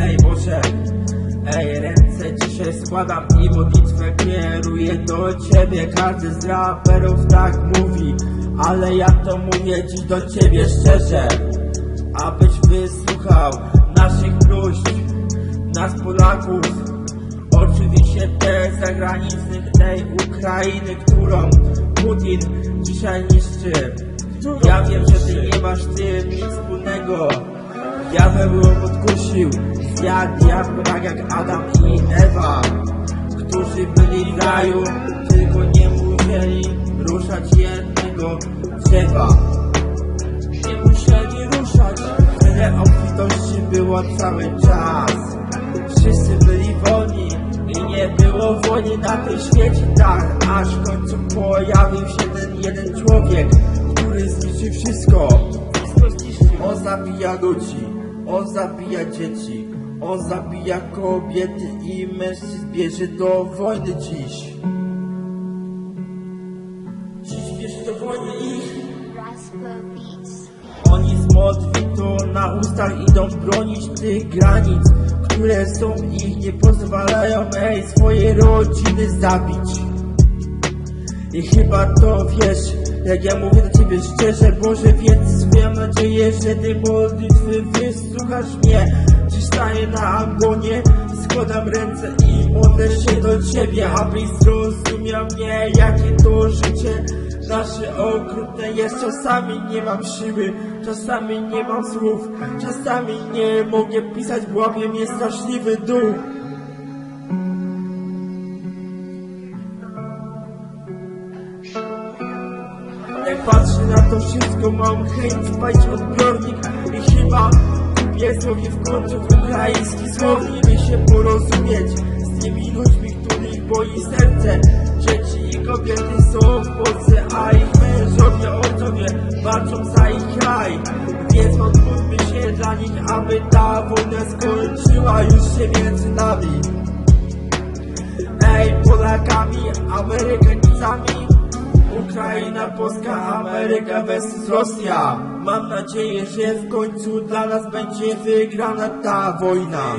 Ej Boże, ej ręce dzisiaj składam i modlitwę kieruję do Ciebie. Każdy z raperów tak mówi, ale ja to mówię dziś do Ciebie szczerze. Abyś wysłuchał naszych próśb, nas Polaków. Oczywiście też zagranicznych tej Ukrainy, którą Putin dzisiaj niszczy. Ja wiem, że Ty nie masz z tym nic wspólnego Diabeł ją podkusił, zjadł jabłko tak jak Adam i Ewa Którzy byli w raju, tylko nie musieli ruszać jednego drzewa. Nie musieli ruszać, tyle obfitości było cały czas. Wszyscy byli wolni i nie było wojny na tym świecie tak Aż w końcu pojawił się ten jeden człowiek, który zniszczył wszystko. On zabija ludzi, on zabija dzieci, on zabija kobiety i mężczyzn bierze do wojny dziś. Dziś bierze do wojny ich. Oni z modlitwą na ustach idą bronić tych granic, które są ich, nie pozwalają ej swoje rodziny zabić. I chyba to wiesz, jak ja mówię do ciebie szczerze, Boże, więc mam nadzieję, że ty modlitwy wysłuchasz mnie. Dziś staję na ambonie, składam ręce i modlę się do ciebie, abyś zrozumiał mnie, jakie to życie nasze okrutne jest. Czasami nie mam siły, czasami nie mam słów, czasami nie mogę pisać, bo mnie straszliwy duch. Patrzę na to wszystko, mam chęć spać odbiornik i chyba kupię sobie w końcu ukraiński słownik, by się porozumieć z tymi ludźmi, których boi serce. Dzieci i kobiety są w Polsce, a ich mężowie, ojcowie walczą za ich kraj. Więc modlmy się dla nich, aby ta wojna skończyła już się między nami. Ej, Polakami, Amerykanizami Ukraina, Polska, Ameryka versus Rosja. Mam nadzieję, że w końcu dla nas będzie wygrana ta wojna